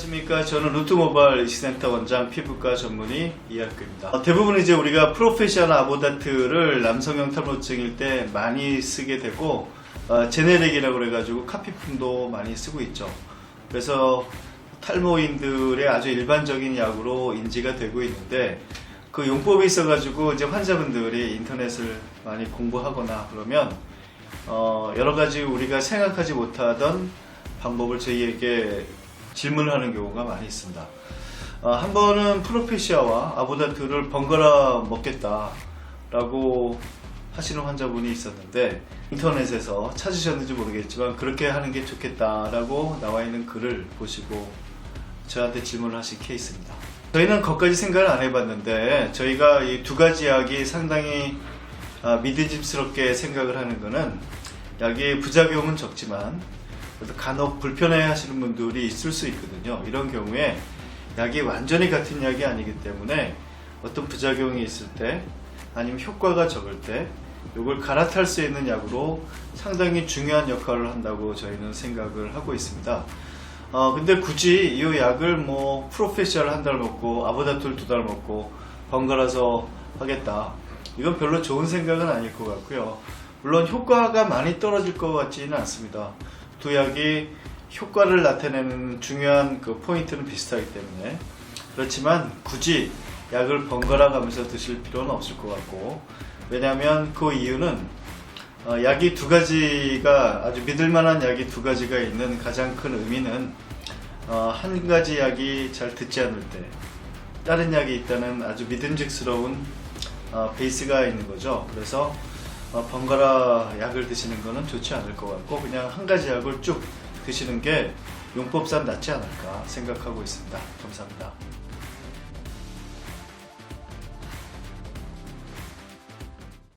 안녕하십니까. 저는 루트모바일 이식센터 원장 피부과 전문의 이학규입니다. 어, 대부분 이제 우리가 프로페셔널 아보다트를 남성형 탈모증일 때 많이 쓰게 되고, 어, 제네릭이라고 그래가지고 카피품도 많이 쓰고 있죠. 그래서 탈모인들의 아주 일반적인 약으로 인지가 되고 있는데, 그 용법이 있어가지고 이제 환자분들이 인터넷을 많이 공부하거나 그러면 어, 여러 가지 우리가 생각하지 못하던 방법을 저희에게 질문하는 경우가 많이 있습니다. 어, 한 번은 프로페시아와 아보다트를 번갈아 먹겠다라고 하시는 환자분이 있었는데 인터넷에서 찾으셨는지 모르겠지만 그렇게 하는 게 좋겠다라고 나와 있는 글을 보시고 저한테 질문을 하신 케이스입니다. 저희는 거기까지 생각을 안 해봤는데 저희가 이 두 가지 약이 상당히 아, 믿음직스럽게 생각을 하는 거는 약의 부작용은 적지만 간혹 불편해 하시는 분들이 있을 수 있거든요. 이런 경우에 약이 완전히 같은 약이 아니기 때문에 어떤 부작용이 있을 때 아니면 효과가 적을 때 이걸 갈아탈 수 있는 약으로 상당히 중요한 역할을 한다고 저희는 생각을 하고 있습니다. 어, 근데 굳이 이 약을 뭐 프로페셔널 한 달 먹고 아보다톨 두달 먹고 번갈아서 하겠다. 이건 별로 좋은 생각은 아닐 것 같고요. 물론 효과가 많이 떨어질 것 같지는 않습니다. 두 약이 효과를 나타내는 중요한 그 포인트는 비슷하기 때문에 그렇지만 굳이 약을 번갈아 가면서 드실 필요는 없을 것 같고 왜냐하면 그 이유는 어, 약이 두 가지가 아주 믿을 만한 약이 두 가지가 있는 가장 큰 의미는 어, 한 가지 약이 잘 듣지 않을 때 다른 약이 있다는 아주 믿음직스러운 어, 베이스가 있는 거죠. 그래서 어, 번갈아 약을 드시는 거는 좋지 않을 것 같고 그냥 한 가지 약을 쭉 드시는 게 용법상 낫지 않을까 생각하고 있습니다. 감사합니다.